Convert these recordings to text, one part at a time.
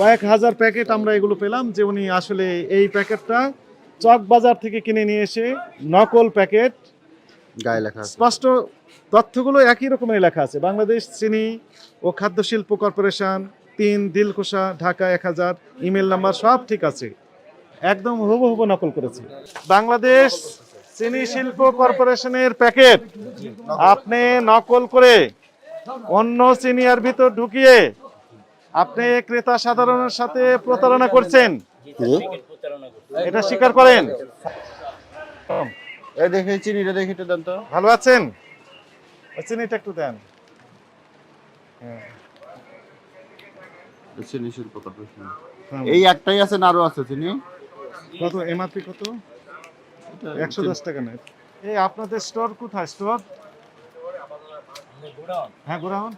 কয়েক হাজার প্যাকেট আমরা এগুলো পেলাম যে উনি আসলে এই প্যাকেটটা চক বাজার থেকে কিনে নিয়ে এসে নকল প্যাকেট। গায়ে লেখা স্পষ্ট তথ্যগুলো একই রকমের লেখা আছে। বাংলাদেশ চিনি ও খাদ্য শিল্প কর্পোরেশন তিন দিলকুশা ঢাকা এক হাজার ইমেল নাম্বার সব ঠিক আছে। একদম হুবহু নকল করেছে। বাংলাদেশ চিনি শিল্প কর্পোরেশনের প্যাকেট। আপনি নকল করে অন্য চিনিয়ার ভিতর ঢুকিয়ে আপনি ক্রেতা সাধারণের সাথে প্রতারণা করছেন? এটা স্বীকার করেন? এই দেখে চিনিটা দেখে একটু দেন তো। ভালো আছেন? চিনিটা একটু দেন। হ্যাঁ চিনি শিল্প এই একটাই আছে আরও আছে চিনি? কত? এমআরপি কত? একশো দশ টাকা নেয় এই আপনাদের স্টোর কোথায়? স্টোর হ্যাঁ গোডাউন।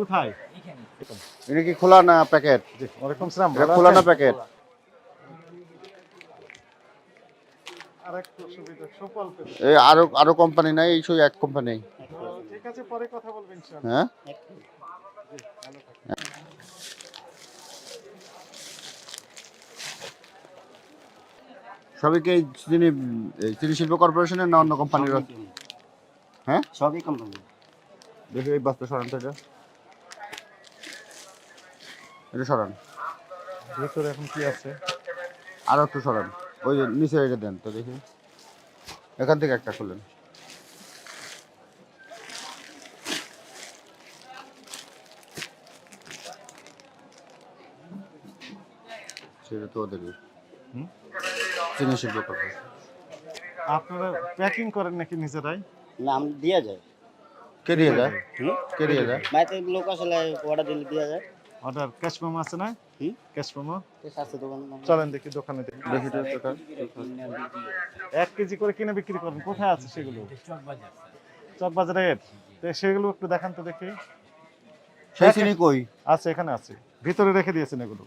কোথায়? এটা কি খোলা না প্যাকেট? ওয়ালাইকুম সালাম এটা খোলা না প্যাকেট? আরেকটু সুবিধা সুফল পেতে। এই আরও আরও কোম্পানি নাই এই এক কোম্পানি ঠিক আছে পরে কথা বলবেন হ্যাঁ? সবই কি এই চিনি চিনি শিল্প কর্পোরেশনের না অন্য কোম্পানির হ্যাঁ? সবই কোম্পানি দেখি এই বস্তা সরান এটা সরান। ভিতরে এখন কি আছে? আরও একটু সরান। ওই যে নিচে এটা দেন তো দেখি। এখান থেকে একটা খুলেন। সেটা তো ওদেরই হুম? চিনি শিল্প কর্পোরেশন আপনারা প্যাকিং করেন নাকি নিজেরাই? না আমি দিয়ে যায়। কে দিয়ে যায় হুম? কে দিয়ে যায় লোক আসলে অর্ডার দিলে দিয়ে যায়। অর্ডার ক্যাশ মেমো আছে না হুম ক্যাশ মেমো চলেন দেখি দোকানে দেখি এক কেজি করে কিনে বিক্রি করেন কোথায় আছে সেগুলো চক বাজারের সেগুলো একটু দেখান তো দেখি সেই কই আছে এখানে আছে ভিতরে রেখে দিয়েছেন এগুলো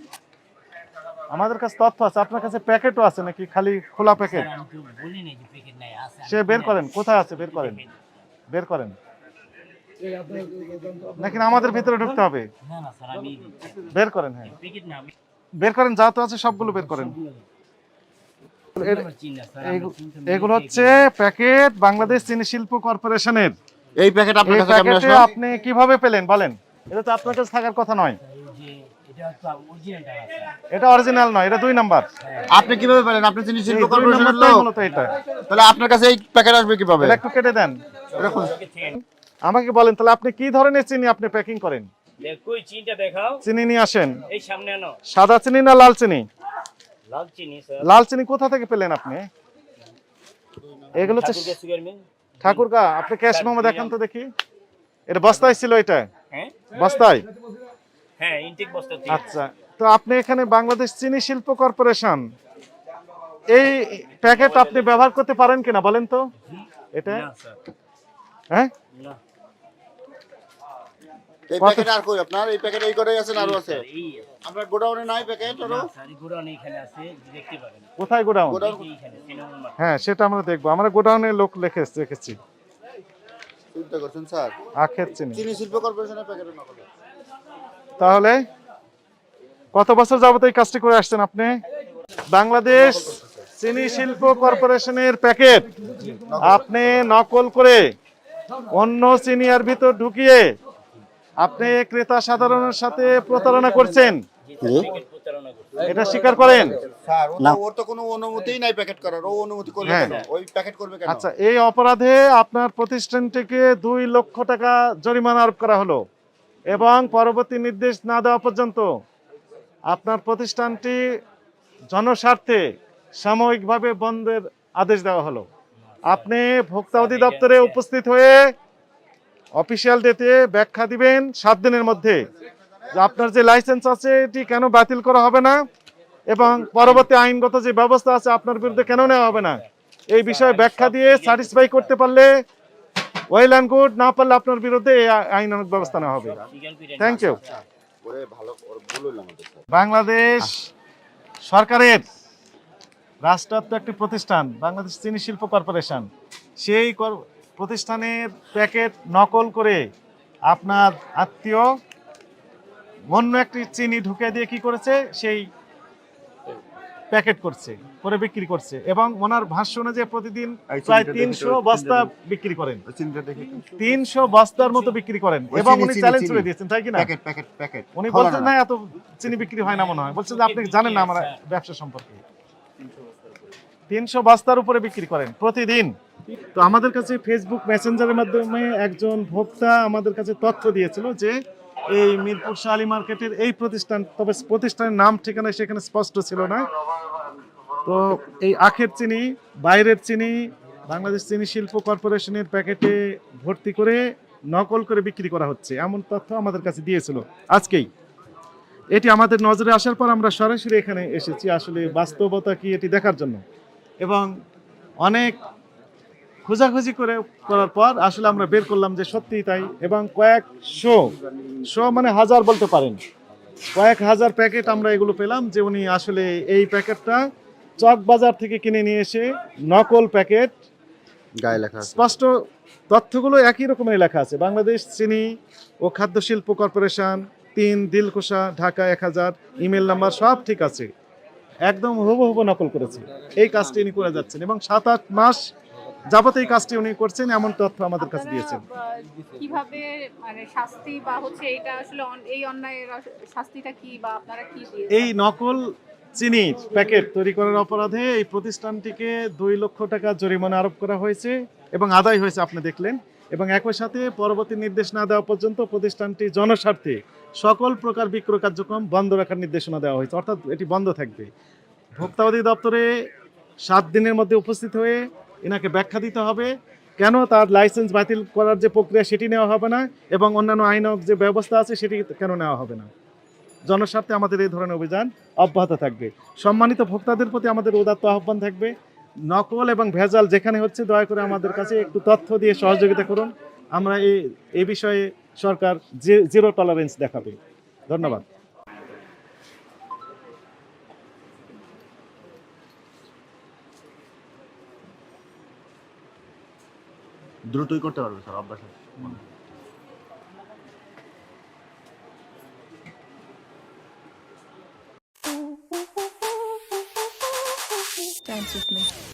আমাদের কাছে তথ্য আছে আপনার কাছে প্যাকেটও আছে নাকি খালি খোলা প্যাকেট সে বের করেন কোথায় আছে বের করেন বের করেন নাকি আমাদের ভিতরে ঢুকতে হবে? না না স্যার আমি বের করেন হ্যাঁ। বের করেন যা তো আছে সবগুলো বের করেন। এগুলো হচ্ছে প্যাকেট বাংলাদেশ চিনি শিল্প কর্পোরেশনের। এই প্যাকেট আপনার আপনি কীভাবে পেলেন বলেন। এটা তো আপনার কাছে থাকার কথা নয়। এটা অরিজিনাল নয় এটা দুই নাম্বার। আপনি কীভাবে পেলেন? আপনি চিনি শিল্প কর্পোরেশনের লোক। তাহলে আপনার কাছে এই প্যাকেট আসবে কীভাবে? একটু কেটে দেন। আমাকে বলেন তাহলে আপনি কি ধরনের চিনি আপনি প্যাকিং করেন? কই চিনিটা দেখাও। চিনি নিয়ে আসেন। এই সামনে আনো। সাদা চিনি না লাল চিনি? লাল চিনি স্যার লাল চিনি কোথা থেকে পেলেন আপনি? এগুলো হচ্ছে ঠাকুরকা আপনি ক্যাশ মোমো দেখান তো দেখি। এটা বস্তায় ছিল এটা? হ্যাঁ। বস্তায়? হ্যাঁ ইনটেক বস্তা আচ্ছা তো আপনি এখানে বাংলাদেশ চিনি শিল্প কর্পোরেশন এই প্যাকেট আপনি ব্যবহার করতে পারেন কিনা বলেন তো? এটা? হ্যাঁ? এই প্যাকেট আর কই? আপনার এই প্যাকেট এই করেই আছে না আরও আছে? আপনার গোডাউনে নাই প্যাকেট আরও গোডাউন এখানে আছে দেখতে পারেন কোথায় গোডাউন? গোডাউন হ্যাঁ সেটা আমরা দেখব। আমরা গোডাউনের লোক লিখে রেখেছি। চিন্তা করছেন স্যার? আখের চিনি চিনি শিল্প কর্পোরেশনের প্যাকেটের নকল। তাহলে কত বছর যাবত এই কাজটি করে আসছেন আপনি? বাংলাদেশ চিনি শিল্প কর্পোরেশনের প্যাকেট আপনি নকল করে অন্য চিনিয়ার ভিতর ঢুকিয়ে আপনি ক্রেতা সাধারণের সাথে প্রতারণা করছেন? এটা স্বীকার করেন? না। ওর তো কোনো অনুমতিই নাই প্যাকেট করার। ও অনুমতি করবে হ্যাঁ। ওই প্যাকেট করবে কেন? আচ্ছা এই অপরাধে আপনার প্রতিষ্ঠানটিকে দুই লক্ষ টাকা জরিমানা আরোপ করা হলো এবং পরবর্তী নির্দেশ না দেওয়া পর্যন্ত আপনার প্রতিষ্ঠানটি জনস্বার্থে সাময়িকভাবে বন্ধের আদেশ দেওয়া হলো। আপনি ভোক্তা অধিদপ্তরে উপস্থিত হয়ে অফিসিয়াল ডেতে ব্যাখ্যা দিবেন সাত দিনের মধ্যে। যে আপনার যে লাইসেন্স আছে, এটি কেন বাতিল করা হবে না? এবং পরবর্তী আইনগত যে ব্যবস্থা আছে, আপনার বিরুদ্ধে কেন নেওয়া হবে না? এই বিষয়ে ব্যাখ্যা দিয়ে স্যাটিসফাই করতে পারলে ওয়েল অ্যান্ড গুড না পারলে আপনার বিরুদ্ধে এই আ- আইনানুগ ব্যবস্থা নেওয়া হবে। Thank you. বাংলাদেশ সরকারের রাষ্ট্রায়ত্ত একটি প্রতিষ্ঠান, বাংলাদেশ চিনি শিল্প কর্পোরেশন। সেই কর- প্রতিষ্ঠানের প্যাকেট নকল করে আপনার আত্মীয় অন্য একটি চিনি ঢুকে দিয়ে কি করেছে? সেই প্যাকেট করছে করে বিক্রি করছে এবং ওনার ভাষ্য অনুযায়ী প্রতিদিন প্রায় তিনশো বস্তা বিক্রি করেন। তিনশো বস্তার মতো বিক্রি করেন এবং উনি চ্যালেঞ্জ করে দিয়েছেন তাই কি না? Packet packet packet. উনি বলছেন না। এত চিনি বিক্রি হয় না মনে হয়। বলছেন যে আপনি জানেন না আমার ব্যবসা সম্পর্কে। তিনশো বস্তার উপরে বিক্রি করেন প্রতিদিন। তো আমাদের কাছে ফেসবুক মেসেঞ্জারের মাধ্যমে একজন ভোক্তা আমাদের কাছে তথ্য দিয়েছিল যে এই মিরপুর শালি মার্কেটের এই প্রতিষ্ঠান, তবে প্রতিষ্ঠানের নাম, ঠিকানা সেখানে স্পষ্ট ছিল না। তো এই আখের চিনি, বাইরের চিনি, বাংলাদেশ চিনি শিল্প কর্পোরেশনের প্যাকেটে ভর্তি করে নকল করে বিক্রি করা হচ্ছে, এমন তথ্য আমাদের কাছে দিয়েছিল আজকেই। এটি আমাদের নজরে আসার পর আমরা সরাসরি এখানে এসেছি, আসলে বাস্তবতা কি এটি দেখার জন্য। এবং অনেক খোঁজাখুঁজি করে করার পর আসলে আমরা বের করলাম যে সত্যিই তাই। এবং কয়েকশো শো শো মানে হাজার বলতে পারেন। কয়েক হাজার প্যাকেট আমরা এগুলো পেলাম যে উনি আসলে এই প্যাকেটটা চক বাজার থেকে কিনে নিয়ে এসে নকল প্যাকেট গায়ে লেখা স্পষ্ট তথ্যগুলো একই রকমের লেখা আছে। বাংলাদেশ চিনি ও খাদ্য শিল্প কর্পোরেশন তিন দিলকুশা ঢাকা এক হাজার ইমেল নাম্বার সব ঠিক আছে। একদম হুবহু নকল করেছে। এই কাজটি উনি করে যাচ্ছেন এবং সাত আট মাস যাবত এই কাজটি উনি করছেন এমন তথ্য আমাদের কাছে দিয়েছেন। কীভাবে মানে শাস্তি বা হচ্ছে এটা আসলে এই অন্যায়ের শাস্তিটা কি বা আপনারা কি দিয়ে এই নকল চিনি প্যাকেট তৈরি করার অপরাধে এই প্রতিষ্ঠানটিকে দুই লক্ষ টাকা জরিমানা আরোপ করা হয়েছে এবং আদায় হয়েছে আপনি দেখলেন। এবং একই সাথে পরবর্তী নির্দেশ না দেওয়া পর্যন্ত প্রতিষ্ঠানটি জনস্বার্থে সকল প্রকার বিক্রয় কার্যক্রম বন্ধ রাখার নির্দেশনা দেওয়া হয়েছে অর্থাৎ এটি বন্ধ থাকবে। ভোক্তা অধিদপ্তরে সাত দিনের মধ্যে উপস্থিত হয়ে এনাকে ব্যাখ্যা দিতে হবে কেন তার লাইসেন্স বাতিল করার যে প্রক্রিয়া সেটি নেওয়া হবে না এবং অন্যান্য আইনক যে ব্যবস্থা আছে সেটি কেন নেওয়া হবে না? জনস্বার্থে আমাদের এই ধরনের অভিযান অব্যাহত থাকবে। সম্মানিত ভোক্তাদের প্রতি আমাদের উদাত্ত আহ্বান থাকবে। নকল এবং ভেজাল যেখানে হচ্ছে, দয়া করে আমাদের কাছে একটু তথ্য দিয়ে সহযোগিতা করুন। আমরা এই, এ বিষয়ে সরকার জিরো টলারেন্স দেখাবে। ধন্যবাদ। দ্রুতই করতে পারবে স্যার অভ্যাস। Dance with me.